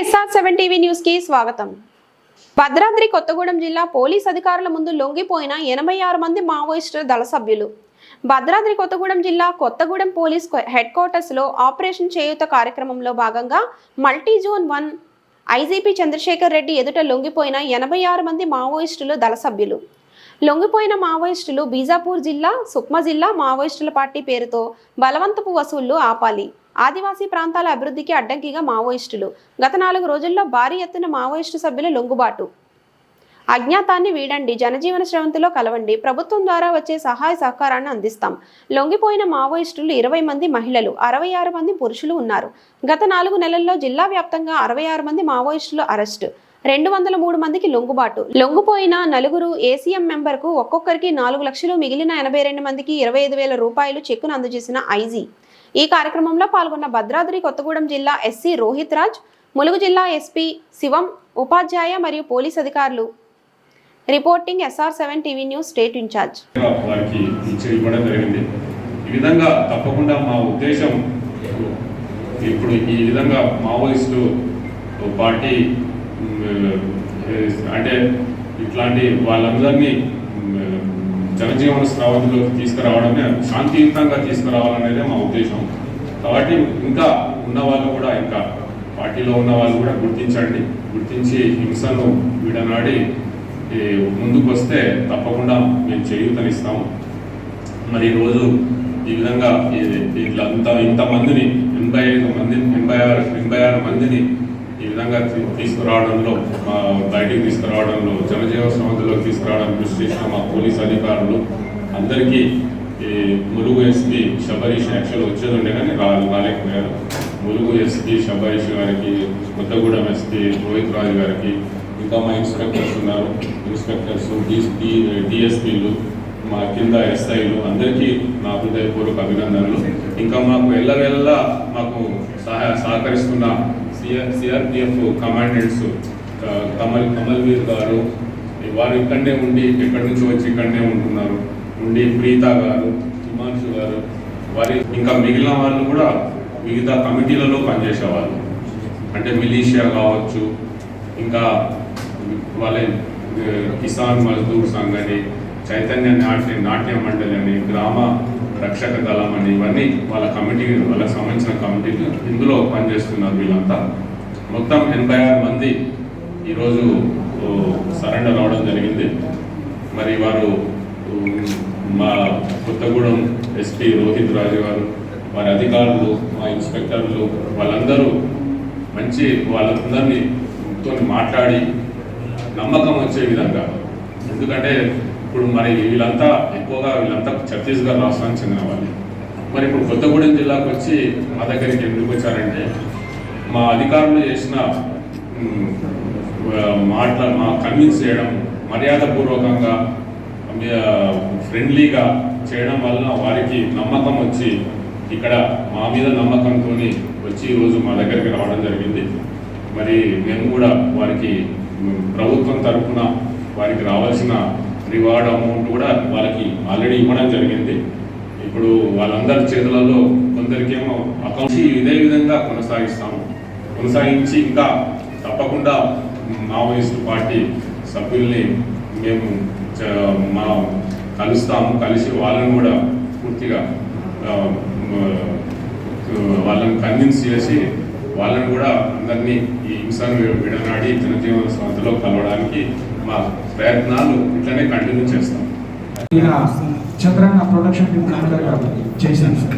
SR seven TV న్యూస్కి స్వాగతం. భద్రాద్రి కొత్తగూడెం జిల్లా పోలీస్ అధికారుల ముందు లొంగిపోయిన ఎనభై ఆరు మంది మావోయిస్టుల దళ సభ్యులు. భద్రాద్రి కొత్తగూడెం జిల్లా కొత్తగూడెం పోలీస్ హెడ్ క్వార్టర్స్లో ఆపరేషన్ చేయూత కార్యక్రమంలో భాగంగా multi zone one IGP Chandrasekhar Reddy ఎదుట లొంగిపోయిన ఎనభై ఆరు మంది మావోయిస్టులు దళ సభ్యులు. లొంగిపోయిన మావోయిస్టులు బీజాపూర్ జిల్లా సుక్మా జిల్లా మావోయిస్టుల పార్టీ పేరుతో బలవంతపు వసూళ్ళు ఆపాలి. ఆదివాసీ ప్రాంతాల అభివృద్ధికి అడ్డంకిగా మావోయిస్టులు. గత నాలుగు రోజుల్లో భారీ ఎత్తున మావోయిస్టు సభ్యుల లొంగుబాటు. అజ్ఞాతాన్ని వీడండి జనజీవన శ్రవంతిలో కలవండి ప్రభుత్వం ద్వారా వచ్చే సహాయ సహకారాన్ని అందిస్తాం. లొంగిపోయిన మావోయిస్టులు ఇరవై మంది మహిళలు అరవై ఆరు మంది పురుషులు ఉన్నారు. గత నాలుగు నెలల్లో జిల్లా వ్యాప్తంగా అరవై ఆరు మంది మావోయిస్టులు అరెస్టు. రెండు వందల మూడు మందికి లొంగుబాటు. లొంగిపోయిన నలుగురు ఏసీఎం మెంబర్కు ఒక్కొక్కరికి నాలుగు లక్షలు మిగిలిన ఎనభై రెండు మందికి ఇరవై ఐదు వేల రూపాయలు చెక్కును అందజేసిన ఐజీ. ఈ కార్యక్రమంలో పాల్గొన్న భద్రాద్రి కొత్తగూడెం జిల్లా ఎస్సీ రోహిత్ రాజ్ ములుగు జిల్లా ఎస్పీ శివం ఉపాధ్యాయ మరియు పోలీస్ అధికారులు. Reporting SR seven TV news state incharge. ఈ విధంగా తప్పకుండా మా ఉద్దేశం ఇప్పుడు ఈ విధంగా మావోయిస్టు పార్టీ అంటే ఇట్లాంటి వాళ్ళందరినీ జనజీవన స్రవంతిలోకి తీసుకురావడమే శాంతియుతంగా తీసుకురావాలనేదే మా ఉద్దేశం. కాబట్టి ఇంకా ఉన్న వాళ్ళు కూడా ఇంకా పార్టీలో ఉన్న వాళ్ళు కూడా గుర్తించండి. గుర్తించి హింసను విడనాడి ఈ ముందుకు వస్తే తప్పకుండా మేము చేయూతనిస్తాము. మరి ఈరోజు ఈ విధంగా ఇట్లా అంత ఇంతమందిని ఎనభై ఐదు మందిని ఎనభై ఆరు ఎనభై ఆరు మందిని ఈ విధంగా తీసుకురావడంలో మా బయటికి తీసుకురావడంలో జనజీవ సమాధిలోకి తీసుకురావడం కృషి చేసిన మా పోలీస్ అధికారులు అందరికీ ఈ ములుగు ఎస్పీ శబరీష్ యాక్చువల్ వచ్చేది ఉండే కానీ రాలు రాలేకపోయారు. ములుగు ఎస్పీ శబరీష్ గారికి కొత్తగూడెం ఎస్పీ రోహిత్ రాజు గారికి ఇంకా మా ఇన్స్పెక్టర్స్ ఉన్నారు. ఇన్స్పెక్టర్స్ డిఎస్పీలు మా కింద ఎస్ఐలు అందరికీ నా హృదయపూర్వక అభినందనలు. ఇంకా మాకు ఎల్లవెల్ల మాకు సహాయ సహకరిస్తున్న CR CRPF commandants Kamal Kamal Veer గారు వారు ఇక్కడనే ఉండి ఎక్కడి నుంచి వచ్చి ఇక్కడనే ఉంటున్నారు. ఉండి ప్రీత గారు హిమాంశు గారు వారి ఇంకా మిగిలిన వాళ్ళు కూడా మిగతా కమిటీలలో పనిచేసేవాళ్ళు. అంటే మిలీషియా కావచ్చు ఇంకా వాళ్ళ కిసాన్ మజ్దూర్ సంఘ్ అని చైతన్య నాట్య నాట్య మండలి అని గ్రామ రక్షక దళం అని ఇవన్నీ వాళ్ళ కమిటీ వాళ్ళకి సంబంధించిన కమిటీలు ఇందులో పనిచేస్తున్నారు వీళ్ళంతా. మొత్తం ఎనభై ఆరు మంది ఈరోజు సరెండర్ అవడం జరిగింది. మరి వారు మా కొత్తగూడెం ఎస్పీ రోహిత్ రాజు గారు వారి అధికారులు మా ఇన్స్పెక్టర్లు వాళ్ళందరూ మంచి వాళ్ళందరినీ తో మాట్లాడి నమ్మకం వచ్చే విధంగా. ఎందుకంటే ఇప్పుడు మరి వీళ్ళంతా ఎక్కువగా వీళ్ళంతా ఛత్తీస్గఢ్ రాష్ట్రానికి చెందిన వాళ్ళు. మరి ఇప్పుడు కొత్తగూడెం జిల్లాకు వచ్చి మా దగ్గరికి ఎందుకు వచ్చారంటే మా అధికారులు చేసిన మ్, మాట్లా మా కన్విన్స్ చేయడం మర్యాదపూర్వకంగా ఫ్రెండ్లీగా చేయడం వలన వారికి నమ్మకం వచ్చి ఇక్కడ మా మీద నమ్మకంతో వచ్చి ఈరోజు మా దగ్గరికి రావడం జరిగింది. మరి మేము కూడా వారికి ప్రభుత్వం తరఫున వారికి రావాల్సిన రివార్డ్ అమౌంట్ కూడా వాళ్ళకి ఆల్రెడీ ఇవ్వడం జరిగింది. ఇప్పుడు వాళ్ళందరి చేతులలో కొందరికేమో అకౌంట్ ఇదే విధంగా కొనసాగిస్తాము. కొనసాగించి ఇంకా తప్పకుండా మావోయిస్ట్ పార్టీ సభ్యుల్ని మేము మా కలుస్తాము. కలిసి వాళ్ళని కూడా పూర్తిగా వాళ్ళని కన్విన్స్ చేసి వాళ్ళని కూడా అందరినీ ఈ హింసను విడనాడి జనజీవన సంస్థలో కలవడానికి మా ప్రయత్నాలు ఇట్లనే కంటిన్యూ చేస్తాం. చంద్రన్న ప్రొడక్షన్ టీం కమాండర్ గారు చేశాను. సార్